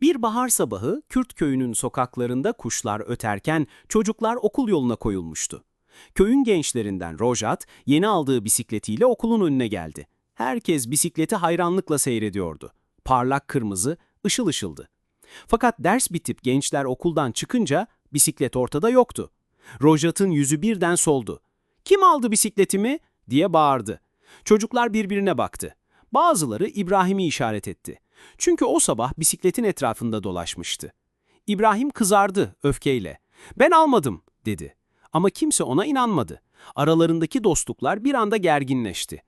Bir bahar sabahı Kürt köyünün sokaklarında kuşlar öterken çocuklar okul yoluna koyulmuştu. Köyün gençlerinden Rojat yeni aldığı bisikletiyle okulun önüne geldi. Herkes bisikleti hayranlıkla seyrediyordu. Parlak kırmızı, ışıl ışıldı. Fakat ders bitip gençler okuldan çıkınca bisiklet ortada yoktu. Rojat'ın yüzü birden soldu. "Kim aldı bisikletimi?" diye bağırdı. Çocuklar birbirine baktı. Bazıları İbrahim'i işaret etti. Çünkü o sabah bisikletin etrafında dolaşmıştı. İbrahim kızardı öfkeyle. "Ben almadım." dedi. Ama kimse ona inanmadı. Aralarındaki dostluklar bir anda gerginleşti.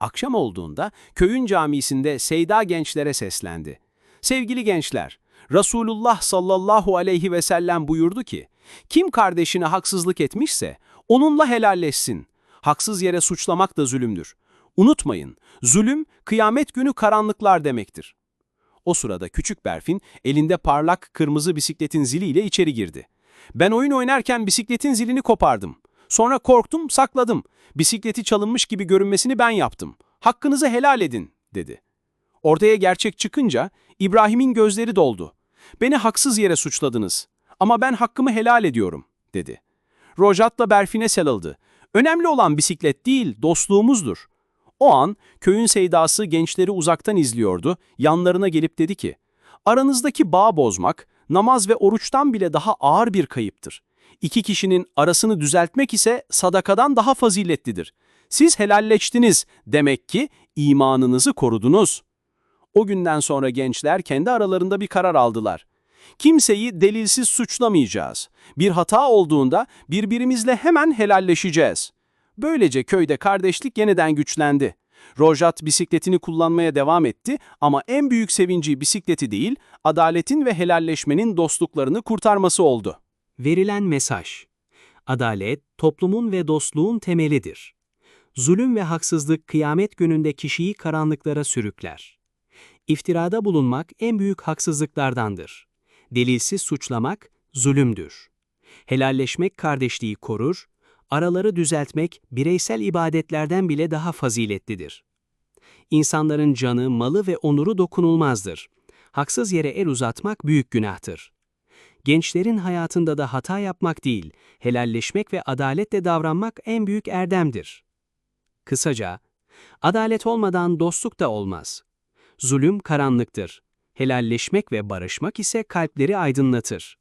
Akşam olduğunda köyün camisinde Seyda gençlere seslendi. Sevgili gençler, Resulullah sallallahu aleyhi ve sellem buyurdu ki, kim kardeşine haksızlık etmişse onunla helalleşsin. Haksız yere suçlamak da zulümdür. Unutmayın, zulüm kıyamet günü karanlıklar demektir. O sırada küçük Berfin elinde parlak kırmızı bisikletin ziliyle içeri girdi. Ben oyun oynarken bisikletin zilini kopardım. Sonra korktum, sakladım. Bisikleti çalınmış gibi görünmesini ben yaptım. Hakkınızı helal edin, dedi. Ortaya gerçek çıkınca İbrahim'in gözleri doldu. Beni haksız yere suçladınız. Ama ben hakkımı helal ediyorum, dedi. Rojat'la Berfin'e sarıldı. Önemli olan bisiklet değil, dostluğumuzdur. O an köyün seydası gençleri uzaktan izliyordu, yanlarına gelip dedi ki, Aranızdaki bağ bozmak, namaz ve oruçtan bile daha ağır bir kayıptır. İki kişinin arasını düzeltmek ise sadakadan daha faziletlidir. Siz helalleştiniz, demek ki imanınızı korudunuz. O günden sonra gençler kendi aralarında bir karar aldılar. Kimseyi delilsiz suçlamayacağız. Bir hata olduğunda birbirimizle hemen helalleşeceğiz. Böylece köyde kardeşlik yeniden güçlendi. Rojat bisikletini kullanmaya devam etti ama en büyük sevinci bisikleti değil, adaletin ve helalleşmenin dostluklarını kurtarması oldu. Verilen mesaj. Adalet, toplumun ve dostluğun temelidir. Zulüm ve haksızlık kıyamet gününde kişiyi karanlıklara sürükler. İftirada bulunmak en büyük haksızlıklardandır. Delilsiz suçlamak zulümdür. Helalleşmek kardeşliği korur, araları düzeltmek bireysel ibadetlerden bile daha faziletlidir. İnsanların canı, malı ve onuru dokunulmazdır. Haksız yere el uzatmak büyük günahtır. Gençlerin hayatında da hata yapmak değil, helalleşmek ve adaletle davranmak en büyük erdemdir. Kısaca, adalet olmadan dostluk da olmaz. Zulüm karanlıktır. Helalleşmek ve barışmak ise kalpleri aydınlatır.